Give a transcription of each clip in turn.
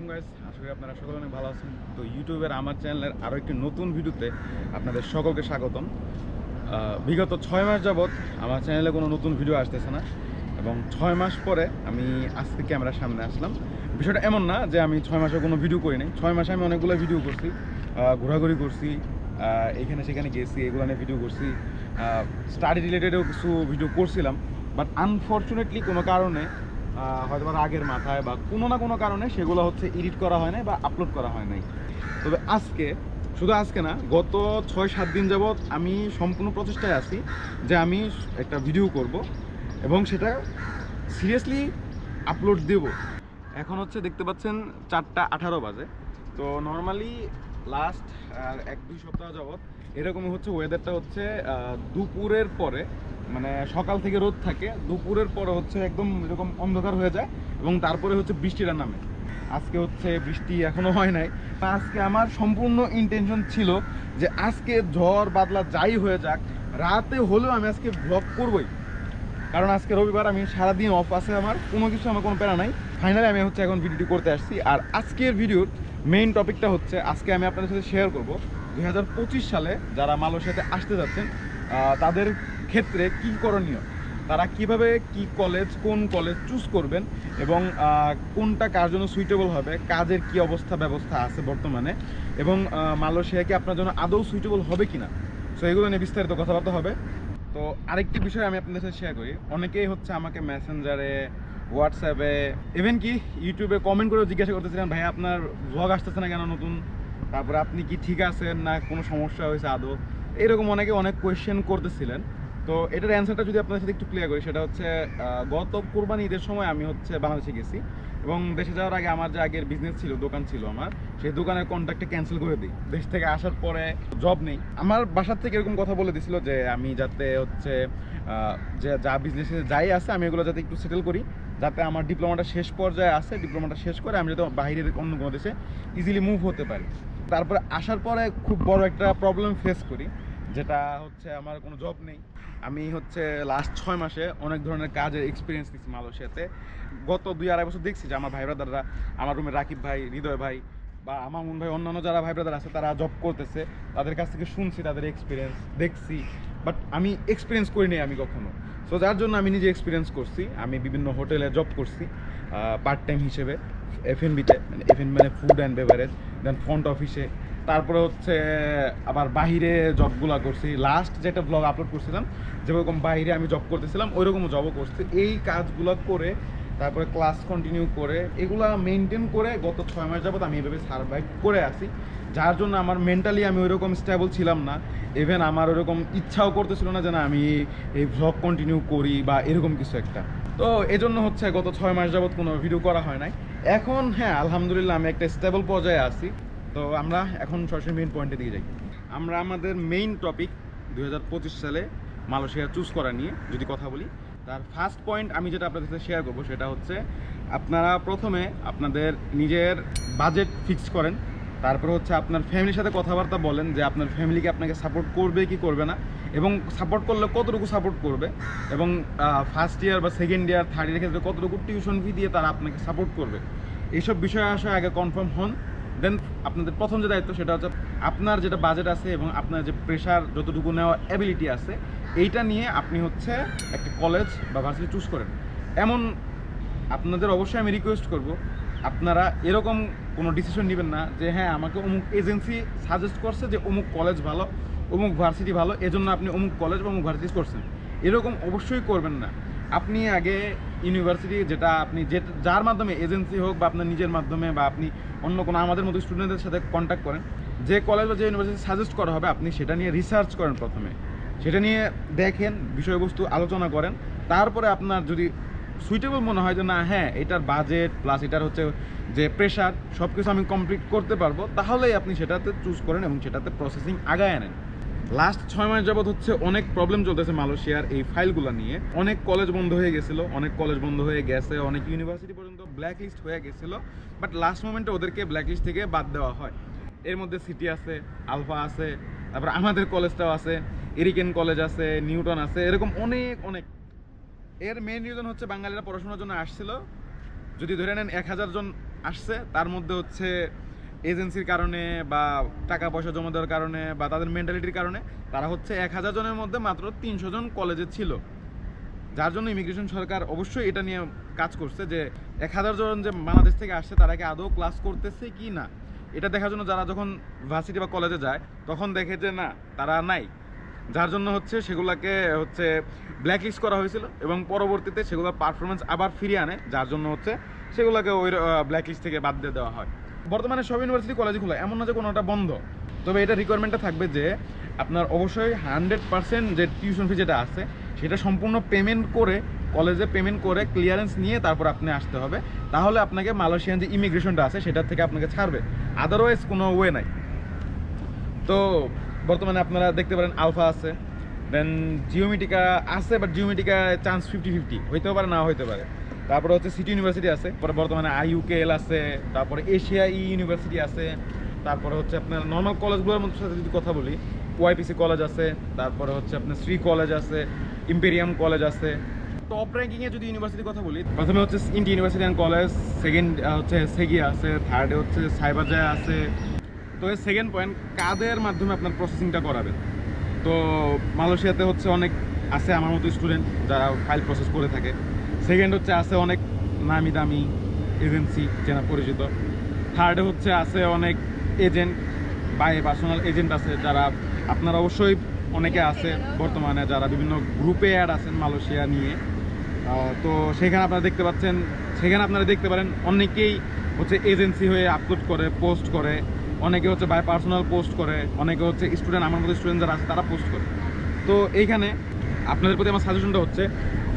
আলাইকুম গাইস আশা করি আপনারা সকলে অনেক ভালো আছেন। তো ইউটিউবের আমার চ্যানেলের আরও একটি নতুন ভিডিওতে আপনাদের সকলকে স্বাগতম। বিগত ছয় মাস যাবৎ আমার চ্যানেলে কোনো নতুন ভিডিও আসতেছে না এবং ছয় মাস পরে আমি আজকে ক্যামেরার সামনে আসলাম। বিষয়টা এমন না যে আমি ছয় মাসে কোনো ভিডিও করি নাই। ছয় মাসে আমি অনেকগুলো ভিডিও করছি ঘোরাঘুরি করছি এখানে সেখানে গেছি, এগুলো নিয়ে ভিডিও করছি স্টাডি রিলেটেডও কিছু ভিডিও করছিলাম। বাট আনফর্চুনেটলি কোনো কারণে হয়তো বা রাগের মাথায় বা কোনো না কোনো কারণে সেগুলো হচ্ছে এডিট করা হয় নাই বা আপলোড করা হয় নাই। তবে আজকে, শুধু আজকে না, গত ছয় সাত দিন যাবৎ আমি সম্পূর্ণ প্রচেষ্টায় আছি যে আমি একটা ভিডিও করব এবং সেটা সিরিয়াসলি আপলোড দেব। এখন হচ্ছে দেখতে পাচ্ছেন চারটা আঠারো বাজে। তো নর্মালি লাস্ট এক দুই সপ্তাহ যাবৎ এরকমই হচ্ছে ওয়েদারটা হচ্ছে দুপুরের পরে মানে সকাল থেকে রোদ থাকে, দুপুরের পরে হচ্ছে একদম এরকম অন্ধকার হয়ে যায় এবং তারপরে হচ্ছে বৃষ্টিটা নামে। আজকে হচ্ছে বৃষ্টি এখনও হয় নাই। আজকে আমার সম্পূর্ণ ইন্টেনশন ছিল যে আজকে ঝড়, বাদলা যাই হয়ে যাক, রাতে হলেও আমি আজকে ব্লগ করবই। কারণ আজকে রবিবার, আমি সারাদিন অফ আছে আমার, কোনো কিছু আমার কোনো প্যারা নাই। ফাইনালি আমি হচ্ছে এখন ভিডিওটি করতে আসছি। আর আজকের ভিডিওর মেইন টপিকটা হচ্ছে, আজকে আমি আপনাদের সাথে শেয়ার করব। দু হাজার পঁচিশ সালে যারা মালয়েশিয়াতে আসতে যাচ্ছেন তাদের ক্ষেত্রে কি করণীয়? তারা কীভাবে কি কলেজ কোন কলেজ চুজ করবেন এবং কোনটা কার জন্য সুইটেবল হবে, কাজের কি অবস্থা, ব্যবস্থা আছে বর্তমানে এবং মালয়েশিয়া কি আপনার জন্য আদৌ সুইটেবল হবে কি না সো এগুলো নিয়ে বিস্তারিত কথাবার্তা হবে। তো আরেকটি বিষয় আমি আপনাদের সাথে শেয়ার করি। অনেকেই হচ্ছে আমাকে মেসেঞ্জারে হোয়াটসঅ্যাপে ইভেন কি ইউটিউবে কমেন্ট করেও জিজ্ঞাসা করতেছিলেন, ভাই, আপনার ব্লগ আসতেছে না কেন নতুন? তারপরে আপনি কি ঠিক আছেন না কোনো সমস্যা হয়েছে আদৌ? এরকম অনেকে অনেক কোয়েশ্চেন করতেছিলেন। তো এটার অ্যান্সারটা যদি আপনাদের সাথে একটু ক্লিয়ার করি, সেটা হচ্ছে গত কোরবানি ঈদের সময় আমি হচ্ছে বাংলাদেশে গেছি এবং দেশে যাওয়ার আগে আমার যে আগের বিজনেস ছিল, দোকান ছিল আমার, সেই দোকানের কন্ট্রাক্টটা ক্যান্সেল করে দিই। দেশ থেকে আসার পরে জব নেই। আমার বাসার থেকে এরকম কথা বলে দিছিল যে, আমি যাতে হচ্ছে যে যা বিজনেসে যাই আছে, আমি এগুলো যাতে একটু সেটেল করি, যাতে আমার ডিপ্লোমাটা শেষ পর্যায়ে আছে ডিপ্লোমাটা শেষ করে আমি যাতে বাইরের অন্য কোনো দেশে ইজিলি মুভ হতে পারি। তারপরে আসার পরে খুব বড় একটা প্রবলেম ফেস করি। যেটা হচ্ছে আমার কোনো জব নেই। আমি হচ্ছে লাস্ট ছয় মাসে অনেক ধরনের কাজের এক্সপিরিয়েন্স নিচ্ছি মালয়েশিয়াতে। গত দুই আড়াই বছর দেখছি যে আমার ভাই ব্রাদাররা, আমার রুমে রাকিব ভাই, হৃদয় ভাই বা আমার মন ভাই, অন্যান্য যারা ভাই ব্রাদার আছে, তারা জব করতেছে। তাদের কাছ থেকে শুনছি, তাদের এক্সপিরিয়েন্স দেখছি। বাট আমি এক্সপিরিয়েন্স করিনি আমি কখনো। সো যার জন্য আমি নিজে এক্সপিরিয়েন্স করছি। আমি বিভিন্ন হোটেলে জব করছি পার্ট টাইম হিসেবে এফ এন বিতে মানে এফ এন মানে food and beverage then front অফিসে তারপরে হচ্ছে, আবার বাইরে জবগুলো করছি। লাস্ট যেটা ব্লগ আপলোড করছিলাম, যেরকম বাইরে আমি জব করতেছিলাম ওই রকম জবও করছি। এই কাজগুলো করে, তারপরে ক্লাস কন্টিনিউ করে, এগুলা মেনটেন করে গত ছয় মাস যাবত আমি এভাবে সার্ভাইভ করে আসি যার জন্য আমার মেন্টালি আমি ওইরকম স্টেবল ছিলাম না। ইভেন আমার ওরকম ইচ্ছাও করতেছিল না যে না, আমি এই ভ্লগ কন্টিনিউ করি বা এরকম কিছু একটা। তো এজন্য হচ্ছে গত ছয় মাস যাবত কোনো ভিডিও করা হয় নাই। এখন হ্যাঁ আলহামদুলিল্লাহ আমি একটা স্টেবল পর্যায়ে আছি। তো আমরা এখন সরাসরি মেইন পয়েন্টে দিকে যাই। আমরা আমাদের মেইন টপিক দু হাজার পঁচিশ সালে মালয়েশিয়া চুজ করা নিয়ে যদি কথা বলি, তার ফার্স্ট পয়েন্ট আমি যেটা আপনাদের সাথে শেয়ার করব সেটা হচ্ছে আপনারা প্রথমে আপনাদের নিজের বাজেট ফিক্স করেন, তারপরে হচ্ছে আপনার ফ্যামিলির সাথে কথাবার্তা বলেন যে আপনার ফ্যামিলিকে আপনাকে সাপোর্ট করবে কি করবে না এবং সাপোর্ট করলে কতটুকু সাপোর্ট করবে এবং ফার্স্ট ইয়ার বা সেকেন্ড ইয়ার থার্ড ইয়ার ক্ষেত্রে কতটুকু টিউশন ফি দিয়ে তারা আপনাকে সাপোর্ট করবে, এইসব বিষয়ে আসে আগে কনফার্ম হন। দেন আপনাদের প্রথম যে দায়িত্ব সেটা হচ্ছে আপনার যেটা বাজেট আছে এবং আপনার যে প্রেশার যতটুকু নেওয়ার অ্যাবিলিটি আছে, এইটা নিয়ে আপনি হচ্ছে একটা কলেজ বা ভার্সিটি চুজ করেন। এমন আপনাদের অবশ্যই আমি রিকোয়েস্ট করব, আপনারা এরকম কোনো ডিসিশন নেবেন না যে হ্যাঁ আমাকে অমুক এজেন্সি সাজেস্ট করছে যে অমুক কলেজ ভালো, অমুক ভার্সিটি ভালো, এজন্য আপনি অমুক কলেজ বা অমুক ভার্সিটি করছেন। এরকম অবশ্যই করবেন না। আপনি আগে ইউনিভার্সিটি যেটা আপনি যে যার মাধ্যমে এজেন্সি হোক বা আপনার নিজের মাধ্যমে বা আপনি অন্য কোনো আমাদের মতো স্টুডেন্টদের সাথে কন্ট্যাক্ট করেন, যে কলেজ বা যে ইউনিভার্সিটি সাজেস্ট করা হবে, আপনি সেটা নিয়ে রিসার্চ করেন প্রথমে। সেটা নিয়ে দেখেন, বিষয়বস্তু আলোচনা করেন। তারপরে আপনার যদি সুইটেবল মনে হয় যে, না হ্যাঁ এটার বাজেট প্লাস এটার হচ্ছে যে প্রেশার সব কিছু আমি কমপ্লিট করতে পারব, তাহলেই আপনি সেটাতে চুজ করেন এবং সেটাতে প্রসেসিং আগায় আনেন। লাস্ট ছয় মাস যাবত হচ্ছে অনেক প্রবলেম চলতেছে মালয়েশিয়ার এই ফাইলগুলো নিয়ে। অনেক কলেজ বন্ধ হয়ে গেছিল, অনেক কলেজ বন্ধ হয়ে গেছে, অনেক ইউনিভার্সিটি পর্যন্ত ব্ল্যাক লিস্ট হয়ে গেছিল বাট লাস্ট মোমেন্টে ওদেরকে ব্ল্যাক লিস্ট থেকে বাদ দেওয়া হয়। এর মধ্যে সিটি আছে আলফা আছে, তারপর আমাদের কলেজটাও আছে এরিকেন কলেজ আছে নিউটন আছে, এরকম অনেক অনেক। এর মেন রিজন হচ্ছে বাঙালিরা পড়াশোনার জন্য আসছিল। যদি ধরে নেন এক হাজার জন আসছে, তার মধ্যে হচ্ছে এজেন্সির কারণে বা টাকা পয়সা জমা দেওয়ার কারণে বা তাদের মেন্টালিটির কারণে তারা হচ্ছে এক হাজার জনের মধ্যে মাত্র তিনশো জন কলেজে ছিল। যার জন্য ইমিগ্রেশন সরকার অবশ্যই এটা নিয়ে কাজ করছে যে এক হাজার জন যে বাংলাদেশ থেকে আসছে, তারা কি আদৌ ক্লাস করতেছে কি না? এটা দেখার জন্য যারা যখন ভার্সিটি বা কলেজে যায়, তখন দেখে যে না, তারা নাই। যার জন্য হচ্ছে সেগুলোকে হচ্ছে ব্ল্যাকলিস্ট করা হয়েছিল এবং পরবর্তীতে সেগুলোর পারফরমেন্স আবার ফিরিয়ে আনে, যার জন্য হচ্ছে সেগুলোকে ওই ব্ল্যাকলিস্ট থেকে বাদ দিয়ে দেওয়া হয়। বর্তমানে সব ইউনিভার্সিটি কলেজ খোলা, এমন না যে কোনোটা বন্ধ। তবে এটা রিকোয়ারমেন্টটা থাকবে যে আপনার অবশ্যই হান্ড্রেড পার্সেন্ট যে টিউশন ফি যেটা আছে, সেটা সম্পূর্ণ পেমেন্ট করে কলেজে পেমেন্ট করে ক্লিয়ারেন্স নিয়ে তারপর আপনি আসতে হবে। তাহলে আপনাকে মালয়েশিয়ান যে ইমিগ্রেশনটা আছে, সেটার থেকে আপনাকে ছাড়বে। আদারওয়াইজ কোনো ওয়ে নাই। তো বর্তমানে আপনারা দেখতে পারেন আলফা আছে দেন জিওমিটিকা আছে বাট জিওমিটিকা চান্স ফিফটি ফিফটি হইতেও পারে না হইতে পারে। তারপরে হচ্ছে সিটি ইউনিভার্সিটি আছে পরে বর্তমানে আইইউকেএল আছে, তারপরে এশিয়া ই ইউনিভার্সিটি আছে, তারপরে হচ্ছে আপনার নর্মাল কলেজগুলোর মধ্যে সাথে যদি কথা বলি ওয়াইপিসি কলেজ আছে, তারপরে হচ্ছে আপনার শ্রী কলেজ আছে ইম্পেরিয়াম কলেজ আছে। টপ র্যাঙ্কিংয়ে যদি ইউনিভার্সিটির কথা বলি, প্রথমে হচ্ছে India university and college second হচ্ছে সেগিয়া আছে থার্ডে হচ্ছে সাইবাজায় আছে। তো এর সেকেন্ড পয়েন্ট কাদের মাধ্যমে আপনার প্রসেসিংটা করাবেন? তো মালয়েশিয়াতে হচ্ছে অনেক আছে আমার মতো স্টুডেন্ট যারা ফাইল প্রসেস করে থাকে। সেকেন্ড হচ্ছে আছে অনেক নামি দামি এজেন্সি চেনা পরিচিত। থার্ডে হচ্ছে আছে অনেক এজেন্ট বাই পার্সোনাল এজেন্ট আছে যারা আপনার অবশ্যই অনেকে আছে বর্তমানে যারা বিভিন্ন গ্রুপে অ্যাড আছেন মালয়েশিয়া নিয়ে। তো সেখানে আপনারা দেখতে পাচ্ছেন, সেখানে আপনারা দেখতে পারেন অনেকেই হচ্ছে এজেন্সি হয়ে আপলোড করে পোস্ট করে। অনেকে হচ্ছে বাই পার্সোনাল পোস্ট করে, অনেকে হচ্ছে স্টুডেন্ট আমার মতো স্টুডেন্ট যারা আছে তারা পোস্ট করে। তো এইখানে আপনাদের প্রতি আমার সাজেশনটা হচ্ছে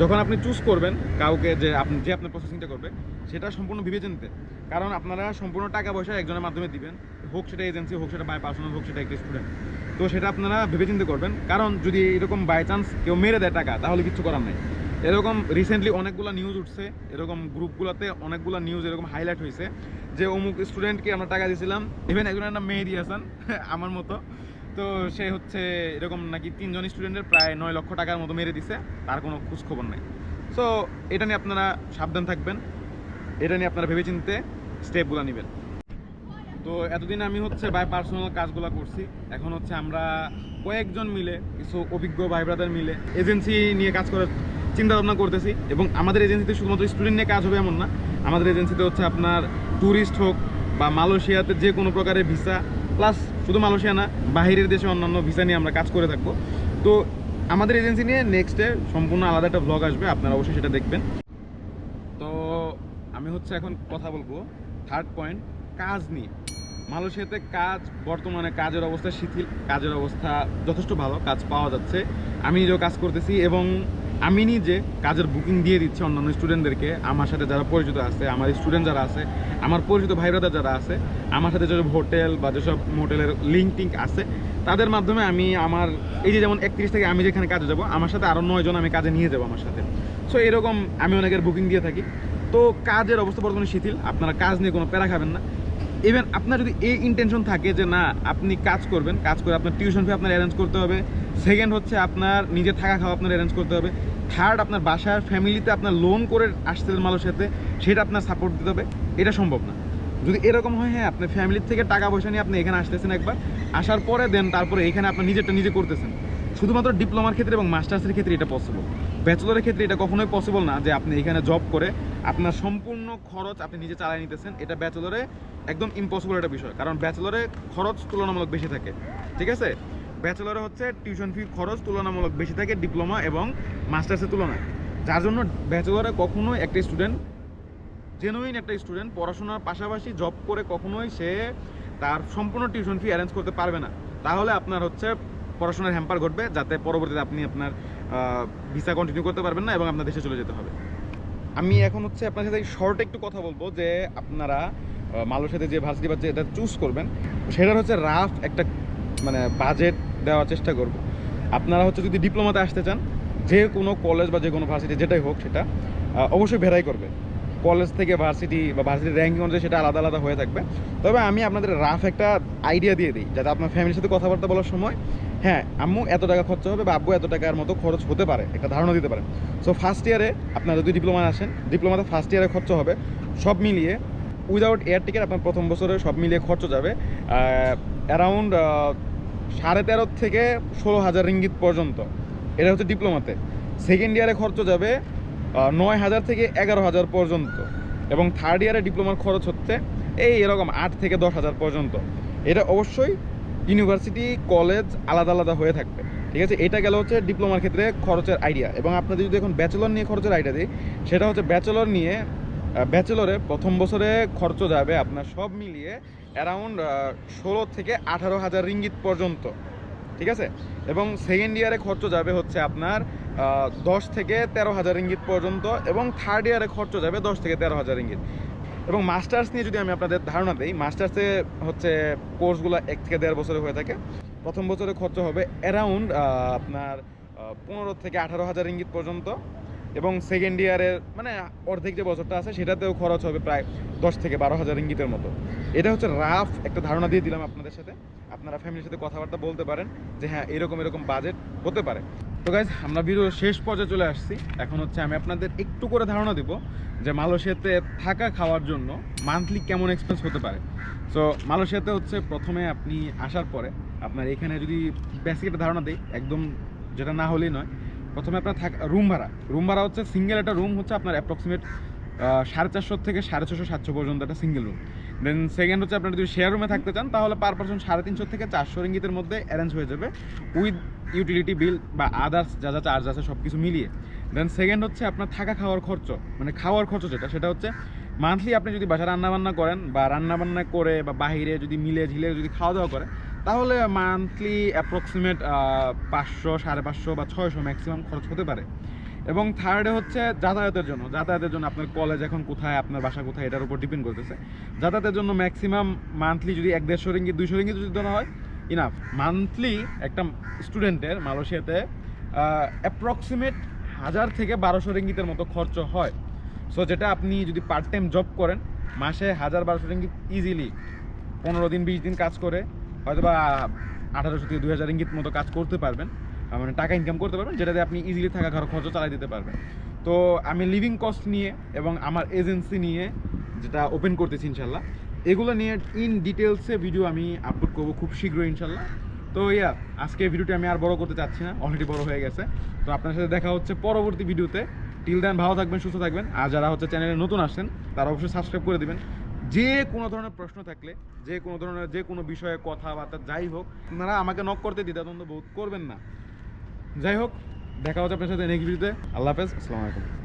যখন আপনি চুজ করবেন কাউকে যে আপনি, যে আপনার প্রসেসিংটা করবে, সেটা সম্পূর্ণ বিবেচনতে কারণ আপনারা সম্পূর্ণ টাকা পয়সা একজনের মাধ্যমে দিবেন। হোক সেটা এজেন্সি হোক সেটা বাই পার্সোনাল হোক সেটা একটা স্টুডেন্ট তো সেটা আপনারা ভেবেচিন্তে করবেন। কারণ যদি এরকম বাই চান্স কেউ মেরে দেয় টাকা, তাহলে কিছু করার নাই। এরকম রিসেন্টলি অনেকগুলো নিউজ উঠছে, এরকম গ্রুপগুলোতে অনেকগুলো নিউজ এরকম হাইলাইট হয়েছে যে অমুক স্টুডেন্টকে আমরা টাকা দিয়েছিলাম ইভেন একজনের নাম মেহেদি হাসান আমার মতো। তো সে হচ্ছে এরকম নাকি তিনজন স্টুডেন্টের প্রায় নয় লক্ষ টাকার মতো মেরে দিছে, তার কোনো খোঁজ খবর নাই। সো এটা নিয়ে আপনারা সাবধান থাকবেন। এটা নিয়ে আপনারা ভেবেচিন্তে স্টেপগুলো নেবেন। তো এতদিন আমি হচ্ছে বাই পার্সোনাল কাজগুলো করছি। এখন হচ্ছে আমরা কয়েকজন মিলে, কিছু অভিজ্ঞ ভাই ব্রাদার মিলে এজেন্সি নিয়ে কাজ করার চিন্তা ভাবনা করতেছি এবং আমাদের এজেন্সিতে শুধুমাত্র স্টুডেন্ট নিয়ে কাজ হবে এমন না, আমাদের এজেন্সিতে হচ্ছে আপনার ট্যুরিস্ট হোক বা মালয়েশিয়াতে যে কোনো প্রকারের ভিসা প্লাস শুধু মালয়েশিয়া না, বাহিরের দেশে অন্যান্য ভিসা নিয়ে আমরা কাজ করে থাকব। তো আমাদের এজেন্সি নিয়ে নেক্সটে সম্পূর্ণ আলাদা একটা ব্লগ আসবে, আপনারা অবশ্যই সেটা দেখবেন। তো আমি হচ্ছে এখন কথা বলব। থার্ড পয়েন্ট কাজ নিয়ে। মালয়েশিয়াতে কাজ, বর্তমানে কাজের অবস্থা শিথিল, কাজের অবস্থা যথেষ্ট ভালো, কাজ পাওয়া যাচ্ছে। আমি নিজেও কাজ করতেছি এবং আমি নিজে কাজের বুকিং দিয়ে দিচ্ছি অন্যান্য স্টুডেন্টদেরকে আমার সাথে যারা পরিচিত আছে, আমার স্টুডেন্ট যারা আছে, আমার পরিচিত ভাই ব্রাদার যারা আছে, আমার সাথে যেসব হোটেল বা যেসব হোটেলের লিঙ্ক টিঙ্ক আছে, তাদের মাধ্যমে আমি আমার, এই যে যেমন একত্রিশ থেকে আমি যেখানে কাজে যাব, আমার সাথে আরও নয়জন আমি কাজে নিয়ে যাব আমার সাথে। সো এরকম আমি অনেকের বুকিং দিয়ে থাকি। তো কাজের অবস্থা বর্তমানে শিথিল, আপনারা কাজ নিয়ে কোনো প্যারা খাবেন না। ইভেন আপনার যদি এই ইন্টেনশন থাকে যে না, আপনি কাজ করবেন, কাজ করে আপনার টিউশন ফি আপনার অ্যারেঞ্জ করতে হবে। সেকেন্ড হচ্ছে আপনার নিজে থাকা খাওয়া আপনার অ্যারেঞ্জ করতে হবে। থার্ড আপনার বাসার ফ্যামিলিতে আপনার লোন করে মানুষের সাথে সেটা আপনার সাপোর্ট দিতে হবে। এটা সম্ভব না। যদি এরকম হয় হ্যাঁ আপনার ফ্যামিলির থেকে টাকা পয়সা নিয়ে আপনি এখানে আসতেছেন একবার, আসার পরে দেন, তারপরে এখানে আপনার নিজেরটা নিজে করতেছেন। শুধুমাত্র ডিপ্লোমার ক্ষেত্রে এবং মাস্টার্সের ক্ষেত্রে এটা পসিবল ব্যাচেলরের ক্ষেত্রে এটা কখনোই পসিবল না যে আপনি এখানে জব করে আপনার সম্পূর্ণ খরচ আপনি নিজে চালিয়ে নিতেছেন। এটা ব্যাচেলরে একদম ইম্পসিবল একটা বিষয়। কারণ ব্যাচেলরে খরচ তুলনামূলক বেশি থাকে। ঠিক আছে? ব্যাচেলরে হচ্ছে, টিউশন ফি খরচ তুলনামূলক বেশি থাকে, ডিপ্লোমা এবং মাস্টার্সের তুলনায়। যার জন্য ব্যাচেলরে কখনোই একটা স্টুডেন্ট জেনুইন একটা স্টুডেন্ট পড়াশোনার পাশাপাশি জব করে কখনোই সে তার সম্পূর্ণ টিউশন ফি অ্যারেঞ্জ করতে পারবে না। তাহলে আপনার হচ্ছে পড়াশোনার হ্যাম্পার ঘটবে, যাতে পরবর্তীতে আপনি আপনার ভিসা কন্টিনিউ করতে পারবেন না এবং আপনার দেশে চলে যেতে হবে। আমি এখন হচ্ছে আপনার সাথে শর্ট একটু কথা বলব যে আপনারা মালয়েশিয়াতে যে ভার্সিটি বা যেটা চুজ করবেন, সেটার হচ্ছে রাফ একটা মানে বাজেট দেওয়ার চেষ্টা করব। আপনারা হচ্ছে যদি ডিপ্লোমাতে আসতে চান, যে কোনো কলেজ বা যে কোনো ভার্সিটি যেটাই হোক সেটা অবশ্যই ভেরাই করবে। কলেজ থেকে ভার্সিটি বা ভার্সিটির র্যাঙ্কিং অনুযায়ী সেটা আলাদা আলাদা হয়ে থাকবে। তবে আমি আপনাদের রাফ একটা আইডিয়া দিয়ে দিই, যাতে আপনার ফ্যামিলির সাথে কথাবার্তা বলার সময় হ্যাঁ আম্মু এত টাকা খরচ হবে বা আব্বু এত টাকার মতো খরচ হতে পারে, একটা ধারণা দিতে পারে। সো ফার্স্ট ইয়ারে আপনারা যদি ডিপ্লোমা আসেন ডিপ্লোমাতে ফার্স্ট ইয়ারে খরচ হবে, সব মিলিয়ে উইদাউট এয়ার টিকিট আপনার প্রথম বছরে সব মিলিয়ে খরচ যাবে অ্যারাউন্ড সাড়ে তেরো থেকে ষোলো হাজার রিঙ্গিত পর্যন্ত। এটা হচ্ছে ডিপ্লোমাতে। সেকেন্ড ইয়ারে খরচ যাবে নয় হাজার থেকে এগারো হাজার পর্যন্ত। এবং থার্ড ইয়ারে ডিপ্লোমার খরচ হচ্ছে এই এরকম আট থেকে দশ হাজার পর্যন্ত। এটা অবশ্যই ইউনিভার্সিটি কলেজ আলাদা আলাদা হয়ে থাকবে। ঠিক আছে? এটা গেল হচ্ছে ডিপ্লোমার ক্ষেত্রে খরচের আইডিয়া এবং আপনাদের যদি এখন ব্যাচেলর নিয়ে খরচের আইডিয়া দিই, সেটা হচ্ছে ব্যাচেলর নিয়ে ব্যাচেলরে প্রথম বছরে খরচ যাবে আপনার সব মিলিয়ে অ্যারাউন্ড ষোলো থেকে আঠারো হাজার রিঙ্গিত পর্যন্ত, ঠিক আছে? এবং সেকেন্ড ইয়ারে খরচ যাবে হচ্ছে আপনার দশ থেকে তেরো হাজার রিঙ্গিত পর্যন্ত এবং থার্ড ইয়ারে খরচ যাবে দশ থেকে তেরো হাজার রিঙ্গিত। এবং মাস্টার্স নিয়ে যদি আমি আপনাদের ধারণা দিই মাস্টার্সে হচ্ছে কোর্সগুলো এক থেকে দেড় বছরে হয়ে থাকে। প্রথম বছরে খরচ হবে অ্যারাউন্ড আপনার পনেরো থেকে আঠারো হাজার রিঙ্গিত পর্যন্ত। এবং সেকেন্ড ইয়ারের মানে অর্ধেক যে বছরটা আছে, সেটাতেও খরচ হবে প্রায় দশ থেকে বারো হাজার ইঙ্গিতের মতো। এটা হচ্ছে রাফ একটা ধারণা দিয়ে দিলাম আপনাদের সাথে। আপনারা ফ্যামিলির সাথে কথাবার্তা বলতে পারেন যে হ্যাঁ এরকম এরকম বাজেট হতে পারে। তো গাইজ আমরা ভিডিও শেষ পর্যায়ে চলে আসছি। এখন হচ্ছে আমি আপনাদের একটু করে ধারণা দিব যে, মালয়েশিয়াতে থাকা খাওয়ার জন্য মান্থলি কেমন এক্সপেন্স হতে পারে। সো মালয়েশিয়াতে হচ্ছে প্রথমে আপনি আসার পরে আপনার এখানে যদি বেসিক একটা ধারণা দিই, একদম যেটা না হলেই নয় প্রথমে আপনার থাক রুম ভাড়া। রুম ভাড়া হচ্ছে সিঙ্গেল একটা রুম হচ্ছে আপনার অ্যাপ্রক্সিমেট সাড়ে চারশো থেকে সাড়ে ছশো সাতশো পর্যন্ত একটা সিঙ্গেল রুম দেন সেকেন্ড হচ্ছে আপনার যদি শেয়ার রুমে থাকতে চান, তাহলে পার পার্সন সাড়ে তিনশো থেকে চারশো রিঙ্গিতের মধ্যে অ্যারেঞ্জ হয়ে যাবে উইথ ইউটিলিটি বিল বা আদার্স যা যা চার্জ আছে সব কিছু মিলিয়ে। দেন সেকেন্ড হচ্ছে আপনার থাকা খাওয়ার খরচ। মানে খাওয়ার খরচ যেটা, সেটা হচ্ছে মান্থলি আপনি যদি বাসা রান্নাবান্না করেন বা রান্নাবান্না করে বা বাইরে যদি মিলে ঝিলে যদি খাওয়া দাওয়া করে তাহলে মান্থলি অ্যাপ্রক্সিমেট পাঁচশো, সাড়ে পাঁচশো বা ছয়শো ম্যাক্সিমাম খরচ হতে পারে। এবং থার্ডে হচ্ছে যাতায়াতের জন্য। যাতায়াতের জন্য আপনার কলেজ এখন কোথায়, আপনার বাসা কোথায়, এটার উপর ডিপেন্ড করতেছে। যাতায়াতের জন্য ম্যাক্সিমাম মান্থলি যদি এক দেড়শো রিঙ্গি দুইশো রিঙ্গি যদি ধরা হয় ইনাফ মান্থলি একটা স্টুডেন্টের মালয়েশিয়াতে অ্যাপ্রক্সিমেট হাজার থেকে বারোশো রিঙ্গিতের মতো খরচ হয়। সো যেটা আপনি যদি পার্ট টাইম জব করেন, মাসে হাজার বারোশো রিঙ্গিত ইজিলি পনেরো দিন, বিশ দিন কাজ করে হয়তো বা আঠারোশো থেকে দুই হাজার রিঙ্গিত মতো কাজ করতে পারবেন। মানে টাকা ইনকাম করতে পারবেন, যেটাতে আপনি ইজিলি থাকা ঘর খরচ চালাই দিতে পারবেন। তো আমি লিভিং কস্ট নিয়ে এবং আমার এজেন্সি নিয়ে যেটা ওপেন করতেছি ইনশাল্লাহ, এগুলো নিয়ে ইন ডিটেলসে ভিডিও আমি আপলোড করব খুব শীঘ্রই ইনশাল্লাহ। তো ইয়া, আজকে ভিডিওটি আমি আর বড় করতে চাচ্ছি না অলরেডি বড় হয়ে গেছে। তো আপনার সাথে দেখা হচ্ছে পরবর্তী ভিডিওতে টিল দেন ভালো থাকবেন, সুস্থ থাকবেন। আর যারা হচ্ছে চ্যানেলে নতুন আসছেন, তারা অবশ্যই সাবস্ক্রাইব করে দিবেন। যে কোনো ধরনের প্রশ্ন থাকলে, যে কোনো ধরনের, যে কোনো বিষয়ে কথাবার্তা যাই হোক, আপনারা আমাকে নক করতে দ্বিধাদ্বন্দ্ব বোধ করবেন না। যাই হোক, দেখা হচ্ছে আপনার সাথে নেক্সট ভিডিওতে আল্লাহ হাফেজ, আসসালামু আলাইকুম।